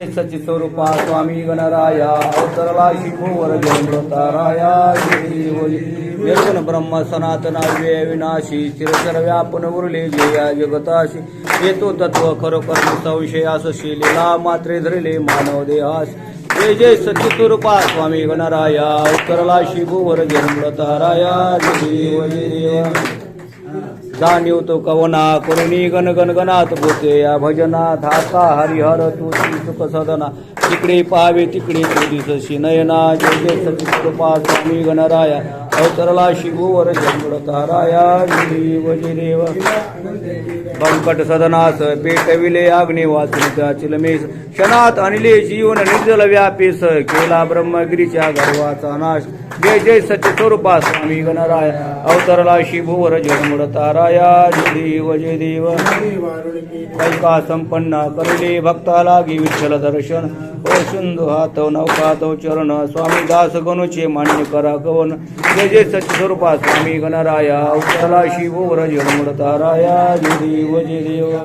सचिस्वरूपा स्वामी गणराया अवतरला शिववर जन्मताराया निर्गुण ब्रह्म सनातन व्यय विनाशी चिरसर व्यापन उरले जया जगताशी। येतो तत्व खरोखर संशयास असशी लीला मात्रे धरले मानव देहास। जय जय सचिस्वरूपा स्वामी गणराया अवतरला शिववर जन्मताराया जय जय जाणीव तो कवना करुणी गण गण गणात बोते या भजनात हाता हरिहर तुझी सुख सदना तिकडे पाहावे तिकडे तू दिसशी. नयना जय जय कृपा स्वामी गणराया. अवतरला शिभुवर जन्मड ताराया. जीव जिरेव. बंकट सदनास पेटविले अग्नी चिलमेस. क्षणात अनिले जीवन निर्जल व्यापेस. केला ब्रह्मगिरीच्या गर्वाचा नाश. जय जय सत्य स्वरूपा स्वामी गणराय अवतरला शिभुवर जन्मड ताराया जय देव जय देव. कैका संपन्ना करले भक्ता लागी विठ्ठल दर्शन. ओ सिंधू हात नौका तो चरण स्वामी दास गणुचे मान्य करा गवन. जय जय सत्य स्वरूपा स्वामी गणराया अवतरला शिभुवर जन्मड ताराया जय देव जय देव.